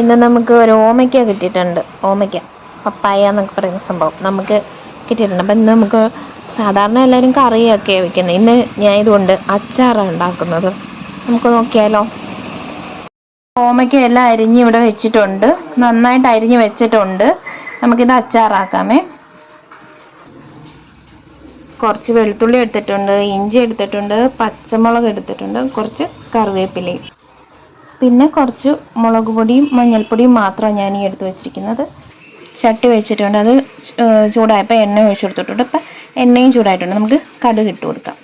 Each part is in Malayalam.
ഇന്ന് നമുക്ക് ഒരു ഓമയ്ക്ക കിട്ടിയിട്ടുണ്ട്. ഓമയ്ക്ക പപ്പായ എന്നൊക്കെ പറയുന്ന സംഭവം നമുക്ക് കിട്ടിയിട്ടുണ്ട്. അപ്പം ഇന്ന് നമുക്ക് സാധാരണ എല്ലാവരും കറിയൊക്കെ വെക്കുന്നത്. ഇന്ന് ഞാൻ ഇതുകൊണ്ട് അച്ചാറാണ് ഉണ്ടാക്കുന്നത്. നമുക്ക് നോക്കിയാലോ. ഓമയ്ക്ക എല്ലാം അരിഞ്ഞ് ഇവിടെ വെച്ചിട്ടുണ്ട്. നന്നായിട്ട് അരിഞ്ഞ് വെച്ചിട്ടുണ്ട്. നമുക്കിത് അച്ചാറാക്കാമേ. കുറച്ച് വെളുത്തുള്ളി എടുത്തിട്ടുണ്ട് ഇഞ്ചി എടുത്തിട്ടുണ്ട് പച്ചമുളക് എടുത്തിട്ടുണ്ട് കുറച്ച് കറിവേപ്പിലയും. പിന്നെ കുറച്ച് മുളക് പൊടിയും മഞ്ഞൾപ്പൊടിയും മാത്രമാണ് ഞാൻ ഈ എടുത്ത് വെച്ചിരിക്കുന്നത്. ചട്ടി വെച്ചിട്ടുണ്ട്. അത് ചൂടായപ്പോൾ എണ്ണ ഒഴിച്ചു കൊടുത്തിട്ടുണ്ട്. ഇപ്പം എണ്ണയും ചൂടായിട്ടുണ്ട്. നമുക്ക് കടുക് ഇട്ട് കൊടുക്കാം.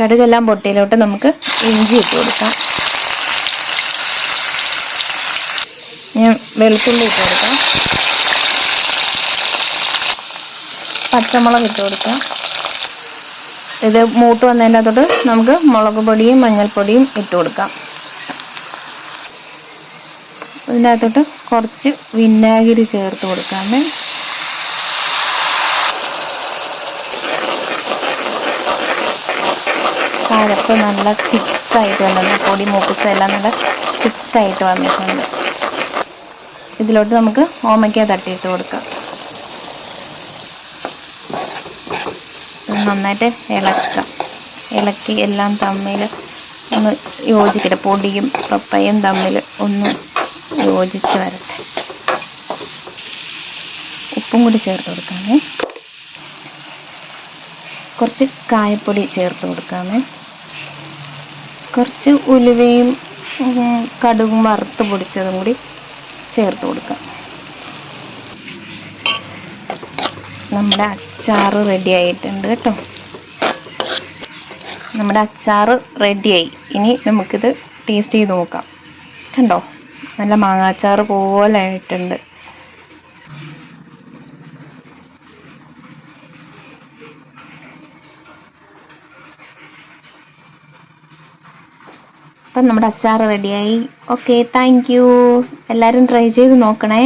കടുകെല്ലാം പൊട്ടിയിലോട്ട് നമുക്ക് ഇഞ്ചി ഇട്ട് കൊടുക്കാം. ഞാൻ വെളുത്തുള്ളി ഇട്ട് കൊടുക്കാം. പച്ചമുളക് ഇട്ട് കൊടുക്കാം. ഇത് മൂട്ട് വന്നതിന്റെ അകത്തോട്ട് നമുക്ക് മുളക് പൊടിയും മഞ്ഞൾപ്പൊടിയും ഇട്ട് കൊടുക്കാം. ഇതിന്റെ അകത്തോട്ട് കുറച്ച് വിനാഗിരി ചേർത്ത് കൊടുക്കാമേ. കഴപ്പ് നല്ല തിക്കായിട്ട് വന്നിട്ടുണ്ട്. പൊടി മൂപ്പിച്ചെല്ലാം നല്ല തിക്കായിട്ട് വന്നിട്ടുണ്ട്. ഇതിലോട്ട് നമുക്ക് ഓമയ്ക്ക തട്ടിയിട്ട് കൊടുക്കാം. നന്നായിട്ട് ഇളക്കാം ഇളക്കി എല്ലാം തമ്മിൽ ഒന്ന് യോജിക്കട്ടെ. പൊടിയും പപ്പയും തമ്മിൽ ഒന്ന് യോജിച്ച് വരട്ടെ. ഉപ്പും കൂടി ചേർത്ത് കൊടുക്കാമേ. കുറച്ച് കായപ്പൊടി ചേർത്ത് കൊടുക്കാമേ. കുറച്ച് ഉലുവയും കടുകും വറുത്ത് പൊടിച്ചതും കൂടി ചേർത്ത് കൊടുക്കാം. നമ്മുടെ അച്ചാർ റെഡി ആയിട്ടുണ്ട് കേട്ടോ. നമ്മുടെ അച്ചാർ റെഡിയായി ഇനി നമുക്കിത് ടേസ്റ്റ് ചെയ്ത് നോക്കാം. കണ്ടോ? നല്ല മാങ്ങാച്ചാർ പോലെ ആയിട്ടുണ്ട്. അപ്പം നമ്മുടെ അച്ചാർ റെഡിയായി ഓക്കെ താങ്ക് യു എല്ലാവരും ട്രൈ ചെയ്ത് നോക്കണേ.